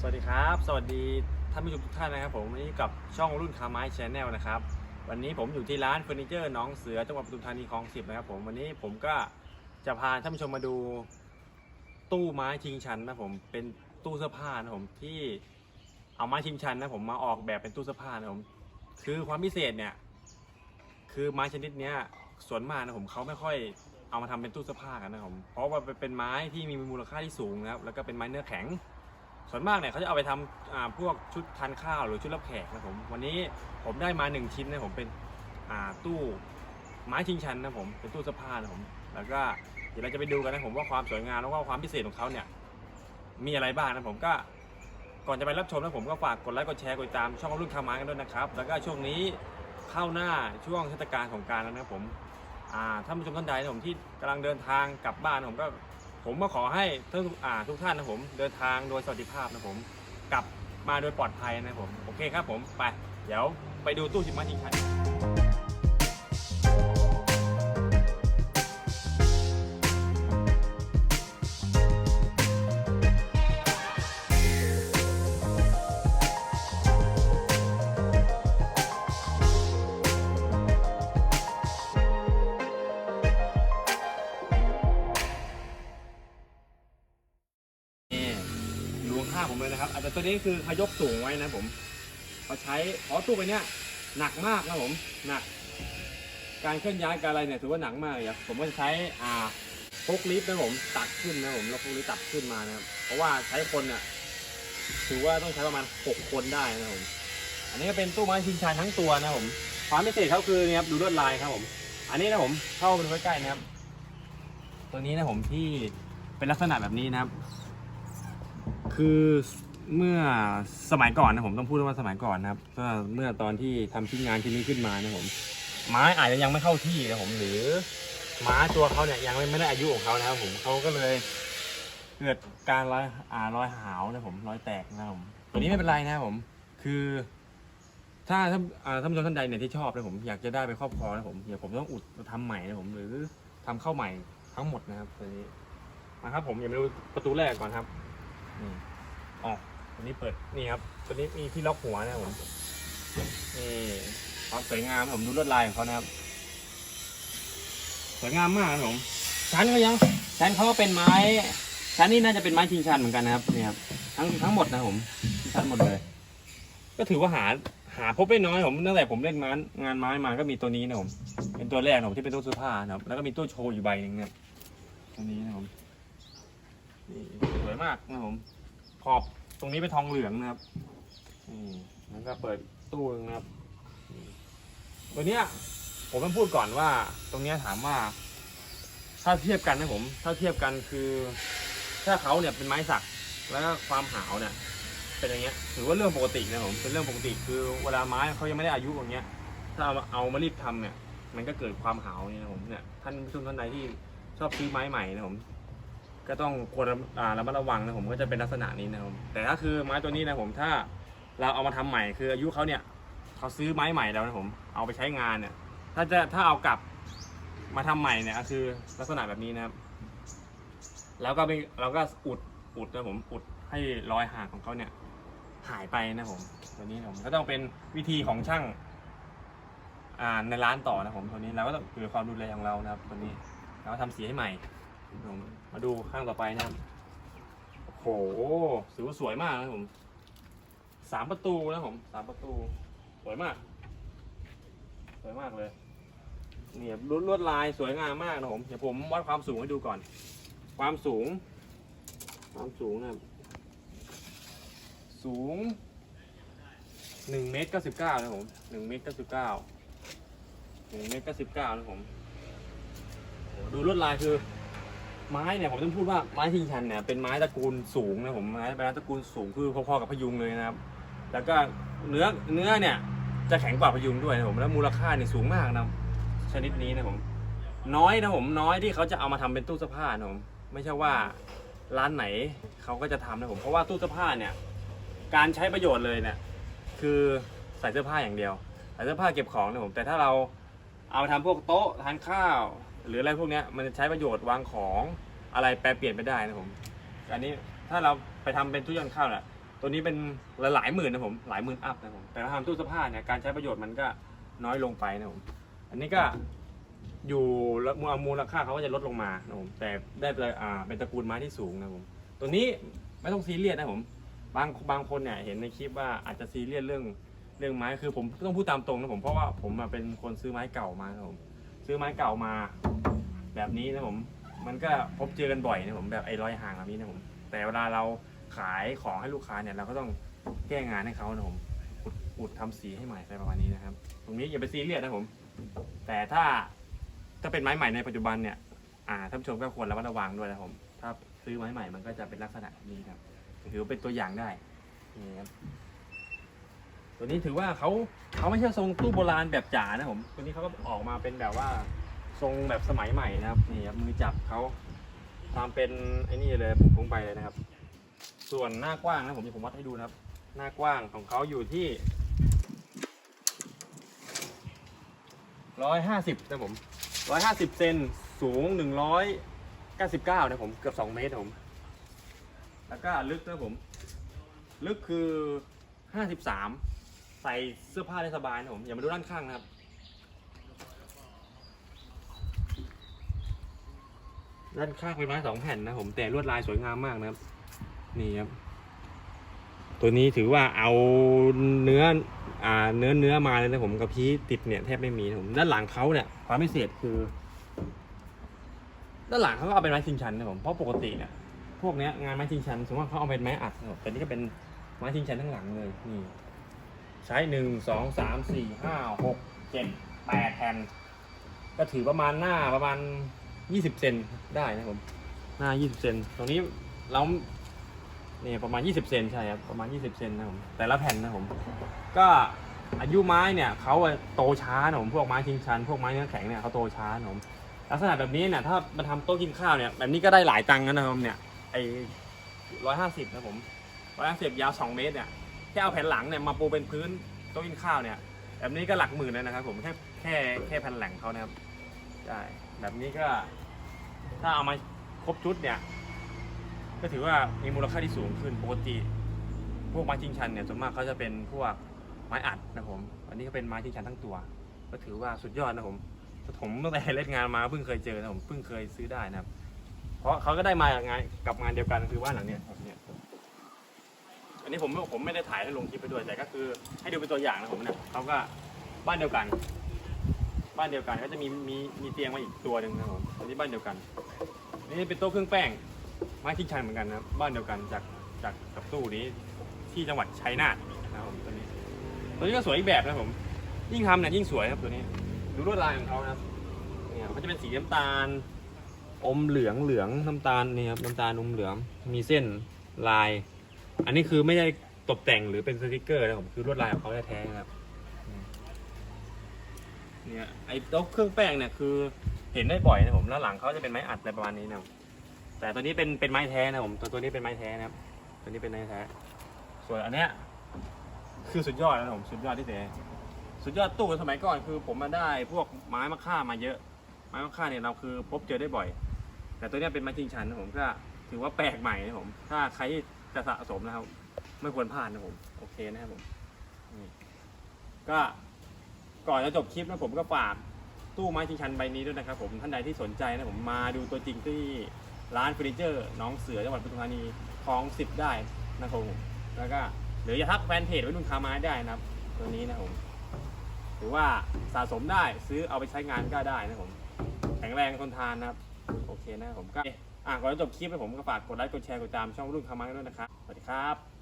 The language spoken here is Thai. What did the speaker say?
สวัสดีครับ สวัสดีท่านผู้ชมทุกท่านนะครับ ผมวันนี้กับช่องรุ่นคาไม้ชแนลนะครับ วันนี้ผมอยู่ที่ร้านเฟอร์นิเจอร์น้องเสือจังหวัดปทุมธานีคลองสิบนะครับผมวันนี้ผมก็จะพาท่านผู้ชมมาดู ตู้ไม้ชิงชันนะผมเป็นตู้เสื้อผ้านะผมที่เอาไม้ชิงชันนะผมมาออกแบบเป็นตู้เสื้อผ้านะผมคือความพิเศษเนี่ย คือไม้ชนิดเนี้ยส่วนมากนะผมเขาไม่ค่อยเอามาทำเป็นตู้เสื้อผ้ากันนะผมเพราะว่าเป็นไม้ที่มีมูลค่าที่สูงนะครับแล้วก็เป็นไม้เนื้อแข็ง ส่วนมากเนี่ยเขาจะเอาไปทำอ่าพวกชุดทานข้าวหรือชุดรับแขกนะผมวันนี้ผมได้มาหนึ่งชิ้นนะผมเป็นตู้ไม้ชิงชันนะผมเป็นตู้เสื้อผ้านะผมแล้วก็เดี๋ยวเราจะไปดูกันนะผมว่าความสวยงามแล้วก็ความพิเศษของเขาเนี่ยมีอะไรบ้างนะผมก็ก่อนจะไปรับชมนะผมก็ฝากกดไลค์กดแชร์กดติดตามช่องรุ่นคามากันด้วยนะครับ แล้วก็ช่วงนี้เข้าหน้าช่วงเทศกาลของการแล้วนะผมอ่าท่านผู้ชมท่านใดนะผมที่กำลังเดินทางกลับบ้านผมก็ ผมก็ขอให้ทุกอ่าทุกท่านนะผมเดินทางโดยสวัสดิภาพนะผมกลับมาโดยปลอดภัยนะผมโอเคครับผมไปเดี๋ยวไปดูตู้ชิมมาชิงชันนี่างๆผมเลยนะครับอาจจะตัวนี้คือเขายกสูงไว้นะผมเขาใช้เพราะตู้ไปเนี้ยหนักมากนะผมหนัก การเคลื่อนย้ายการอะไรเนี่ยถือว่าหนักมากเลยครับผมก็จะใช้อ่าพกลิฟต์นะผมตักขึ้นนะผมแล้วพกลิฟต์ตักขึ้นมานะครับเพราะว่าใช้คนเนี่ยถือว่าต้องใช้ประมาณหกคนได้นะผมอันนี้ก็เป็นตู้ไม้ชิงชันทั้งตัวนะผมความพิเศษเขาคือเนี่ยครับดูลวดลายครับผม อันนี้นะผมเข้าไปดูใกล้ๆนะครับ ตัวนี้นะผมที่เป็นลักษณะแบบนี้นะครับ คือเมื่อสมัยก่อนนะผมต้องพูดว่าสมัยก่อนนะครับก็เมื่อตอนที่ทำชิ้นงานชิ้นนี้ขึ้นมานะผมไม้อาจจะยังไม่เข้าที่นะผมหรือไม้ตัวเขาเนี่ยยังไม่ได้อายุของเขานะครับผมเขาก็เลยเกิดการรอยอ่ารอยหาวนะผมรอยแตกนะผมตัวนี้ไม่เป็นไรนะครับผม คือ ถ้าท่านท่านผู้ชมท่านใดเนี่ยที่ชอบนะผมอยากจะได้ไปครอบครองนะผมเดี๋ยวผมต้องอุดทำใหม่นะผมหรือทำเข้าใหม่ทั้งหมดนะครับตัวนี้มาครับผมอย่าไปดูประตูแรกก่อนครับนี่ อ๋อตัวนี้เปิดนี่ครับตัวนี้มีที่ล็อกหัวนะครับผมนี่ความสวยงามนะผมดูลวดลายของเขานะครับ สวยงามมากนะผมชั้นก็ยังชั้นเขาก็เป็นไม้ชั้นนี้น่าจะเป็นไม้ชิงชันเหมือนกันนะครับนี่ครับทั้งทั้งหมดนะผมชิงชันหมดเลย ก็ถือว่าหาหาพบได้น้อยผมตั้งแต่ผมเล่นงานงานไม้มาก็มีตัวนี้นะผมเป็นตัวแรกนะผมที่เป็นตู้เสื้อผ้านะครับ แล้วก็มีตู้โชว์อยู่ใบหนึงเนี่ยตัวนี้นะผมนี่สวยมากนะผมข อบตรงนี้เป็นทองเหลืองนะครับนี่แล้วก็เปิดตู้นึงนะครับ ตัวเนี้ยผมต้องพูดก่อนว่า ตรงเนี้ยถามว่า ถ้าเทียบกันนะผม ถ้าเทียบกันคือ ถ้าเขาเนี่ยเป็นไม้สัก แล้วก็ความหาวเนี่ย เป็นอย่างเงี้ย ถือว่าเรื่องปกตินะผม เป็นเรื่องปกติ คือเวลาไม้เขายังไม่ได้อายุอย่างเงี้ย ถ้าเอามาเอามารีบทำเนี่ย มันก็เกิดความหาวเนี่ยนะผมเนี่ย ท่านผู้ชมท่านใดที่ชอบซื้อไม้ใหม่นะผม ก็ต้องควรอ่าระมัดระวังนะผมก็จะเป็นลักษณะนี้นะผมแต่ถ้าคือไม้ตัวนี้นะผมถ้าเราเอามาทำใหม่คืออายุเขาเนี่ยเขาซื้อไม้ใหม่แล้วนะผมเอาไปใช้งานเนี่ย ถ้าจะถ้าเอากลับมาทำใหม่เนี่ยคือลักษณะแบบนี้นะครับ แล้วก็ไปเราก็อุดอุดนะผมอุดให้รอยห่างของเขาเนี่ย หายไปนะผมตัวนี้นผมก็ต้องเป็นวิธีของช่างอ่าในร้านต่อนะผมตัวนี้เราก็ต้องอยู่ในความดูแลของเรานะครับตัวนี้เราก็ทำสีให้ใหม่ มาดูข้างต่อไปนะครับ โอ้โหสีว่าสวยมากนะผม สามประตูนะผม สามประตู สวยมาก สวยมากเลยนี่ลวดลวดลายสวยงามมากนะผม เดี๋ยวผมวัดความสูงให้ดูก่อน ความสูง ความสูงนะสูงหนึ่งเมตรเก้าสิบเก้านะผมหนึ่งเมตรเก้าสิบเก้าหนึ่งเมตรเก้าสิบเก้านะผม ดูลวดลายคือ ไม้เนี่ยผมต้องพูดว่าไม้ทิงชันเนี่ยเป็นไม้ตระกูลสูงนะผมไม้เป็นไม้ตระกูลสูงคือพอๆกับพยุงเลยนะครับ แล้วก็เนื้อเนื้อเนี่ยจะแข็งกว่าพยุงด้วยนะผมแล้วมูลค่าเนี่ยสูงมากนะชนิดนี้นะผมน้อยนะผมน้อยที่เขาจะเอามาทำเป็นตู้เสื้อผ้านะผมไม่ใช่ว่าร้านไหนเขาก็จะทำนะผมเพราะว่าตู้เสื้อผ้าเนี่ยการใช้ประโยชน์เลยเนี่ยคือใส่เสื้อผ้าอย่างเดียวใส่เสื้อผ้าเก็บของนะผมแต่ถ้าเราเอาไปทำพวกโต๊ะทานข้าว หรืออะไรพวกนี้มันจะใช้ประโยชน์วางของอะไรแปรเปลี่ยนไปได้นะผมอันนี้ถ้าเราไปทำเป็นตู้ยนต์ข้าวน่ะตัวนี้เป็นหลายหมื่นนะผมหลายหมื่นอัพนะผมแต่ถ้าทำตู้เสื้อผ้าเนี่ยการใช้ประโยชน์มันก็น้อยลงไปนะผมอันนี้ก็อยู่มูลมูลค่าเขาก็จะลดลงมานะผมแต่ได้เป็นอ่าเป็นตระกูลไม้ที่สูงนะผมตัวนี้ไม่ต้องซีเรียสนะผมบางบางคนเนี่ยเห็นในคลิปว่าอาจจะซีเรียสเรื่องเรื่องไม้คือผมต้องพูดตามตรงนะผมเพราะว่าผมเป็นคนซื้อไม้เก่ามานะผม ซื้อไม้เก่ามา แบบนี้นะผมมันก็พบเจอกันบ่อยนะผมแบบไอ้รอยห่างแบบนี้นะผมแต่เวลาเราขายของให้ลูกค้าเนี่ยเราก็ต้องแก้งานให้เขานะผมอุดอุดทำสีให้ใหม่อะไรประมาณนี้นะครับ ตรงนี้อย่าไปซีเรียสนะผม แต่ถ้าถ้าเป็นไม้ใหม่ในปัจจุบันเนี่ยอ่าท่านผู้ชมก็ควรระมัดระวังด้วยนะผม ถ้าซื้อไม้ใหม่มันก็จะเป็นลักษณะนี้ครับถือเป็นตัวอย่างได้นี่ครับ ตัวนี้ถือว่าเขาเขาไม่ใช่ทรงตู้โบราณแบบจ๋านะผมตัวนี้เขาก็ออกมาเป็นแบบว่าทรงแบบสมัยใหม่นะครับนี่ครับมือจับเขาตามเป็นไอ้นี่เลยผมพงไปเลยนะครับ ส่วนหน้ากว้างนะผมจะผมวัดให้ดูนะครับ หน้ากว้างของเขาอยู่ที่ร้อยห้าสิบนะผมร้อยห้าสิบเซนสูงหนึ่งร้อยเก้าสิบเก้านะผมเกือบสองเมตรผมแล้วก็ลึกนะผม ลึกคือห้าสิบสาม ส่เสื้อผ้าได้สบายนะผมอย่ามาดูด้านข้างนะครับ ด้านข้างเป็นไม้สองแผ่นนะผมแต่ลวดลายสวยงามมากนะครับ นี่ครับ ตัวนี้ถือว่าเอาเนื้ออ่าเนื้อเนื้อมาเลยนะผมกับพีติดเนี่ยแทบไม่มีนะผมด้านหลังเขาเนี่ยความพิเศษคือ ด้านหลังเขาก็เอาเป็นไม้ชิงชันนะผมเพราะปกติเนี่ยพวกเนี้ยงานไม้ชิงชันสมมติว่าเขาเอาเป็นไม้อัดนะครับแต่นี่ก็เป็นไม้ชิงชันทั้งหลังเลยนี่ ใช้หนึ่งสองสามสี่ห้าหกเจ็ดแปดแผ่น ก็ถือประมาณหน้าประมาณ20เซนได้นะผม หน้า20เซนตรงนี้เราเนี่ยประมาณ 20 เซนใช่ครับประมาณ 20 เซนนะผมแต่ละแผ่นนะผม ก็อายุไม้เนี่ยเขาโตช้านะผมพวกไม้ชิงชัน พวกไม้เนื้อแข็งเนี่ยเขาโตช้านะผมลักษณะแบบนี้เนี่ยถ้ามาทำโต๊ะกินข้าวเนี่ยแบบนี้ก็ได้หลายตังค์นะครับผมเนี่ยไอ้ร้อยห้าสิบนะผมร้อยห้าสิบยาวสองเมตรเนี่ย ค่เอาแผ่นหลังเนี่ยมาปูเป็นพื้นโต๊ะกินข้าวเนี่ยแบบนี้ก็หลักหมื่นเลยนะครับ ผมแค่แค่แค่แผ่นหลังเขานะครับใช่แบบนี้ก็ ถ้าเอามาครบชุดเนี่ย ก็ถือว่ามีมูลค่าที่สูงขึ้นปกติพวกไม้ชิงชันเนี่ยส่วนมากเขาจะเป็นพวกไม้อัดนะผมอันนี้ก็เป็นไม้ชิงชันทั้งตัว ก็ถือว่าสุดยอดนะผมผมตั้งแต่เล่นงานมาเพิ่งเคยเจอนะผมเพิ่งเคยซื้อได้นะครับ เพราะเขาก็ได้มาจากงานกับงานเดียวกันคือบ้านหลังเนี้ยครับเนี่ย อันนี้ผมผมไม่ได้ถ่ายให้ลงคลิปไปด้วยแต่ก็คือ ให้ดูเป็นตัวอย่างนะผมเนี่ยเขาก็บ้านเดียวกัน บ้านเดียวกันก็จะมีมีมีเตียงมาอีกตัวหนึ่งนะผมอันนี้บ้านเดียวกัน นี่เป็นโต๊ะเครื่องแป้งไม้ที่ชันเหมือนกันนะบ้านเดียวกันจากจากกับตู้นี้ที่จังหวัดชัยนาทนะครับผมตัวนี้ ตัวนี้ก็สวยอีกแบบนะผมยิ่งทำเนี่ยยิ่งสวยครับตัวนี้ ดูลวดลายของเขานะครับเนี่ยมันจะเป็นสีน้ำตาล อมเหลืองเหลืองน้ำตาลนี่ครับน้ำตาลอมเหลืองมีเส้นลาย อันนี้คือไม่ได้ตกแต่งหรือเป็นสติกเกอร์นะครับผมคือลวดลายของเขาแท้ๆนะครับ เนี่ยไอ้โต๊ะเครื่องแป้งเนี่ยคือ เห็นได้บ่อยนะผมแล้วหลังเขาจะเป็นไม้อัดอะไรประมาณนี้นะครับแต่ตัวนี้เป็นเป็นไม้แท้นะผมตัวตัวนี้เป็นไม้แท้นะครับ ตัวนี้เป็นไม้แท้ ส่วนอันเนี้ยคือสุดยอดนะผมสุดยอดที่แท้สุดยอดตู้สมัยก่อนคือ ผมมาได้พวกไม้มะค่ามาเยอะ ไม้มะค่าเนี่ยเราคือพบเจอได้บ่อย แต่ตัวเนี้ยเป็นไม้จริงชันนะผมก็ถือว่าแปลกใหม่นะผม ถ้าใคร จะสะสมนะครับ ไม่ควรพลาดนะผม โอเคนะครับผมนี่ก็ก่อนจะจบคลิปนะผมก็ฝากตู้ไม้ชิงชันใบนี้ด้วยนะครับผมท่านใดที่สนใจนะผมมาดูตัวจริงที่ร้านเฟอร์นิเจอร์น้องเสือจังหวัดปทุมธานีคลองสิบได้นะครับผมแล้วก็หรือจะทักแฟนเพจไว้นุ่นคาไม้ได้นะครับ ตัวนี้นะผมหรือว่าสะสมได้ซื้อเอาไปใช้งานก็ได้นะผม แข็งแรงทนทานนะครับ โอเคนะครับผมก็ อะก่อนจะจบคลิปนะผมก็ฝากกดไลค์กดแชร์กดติดตามช่องรุ่นคาไม้ด้วยนะครับสวัสดีครับ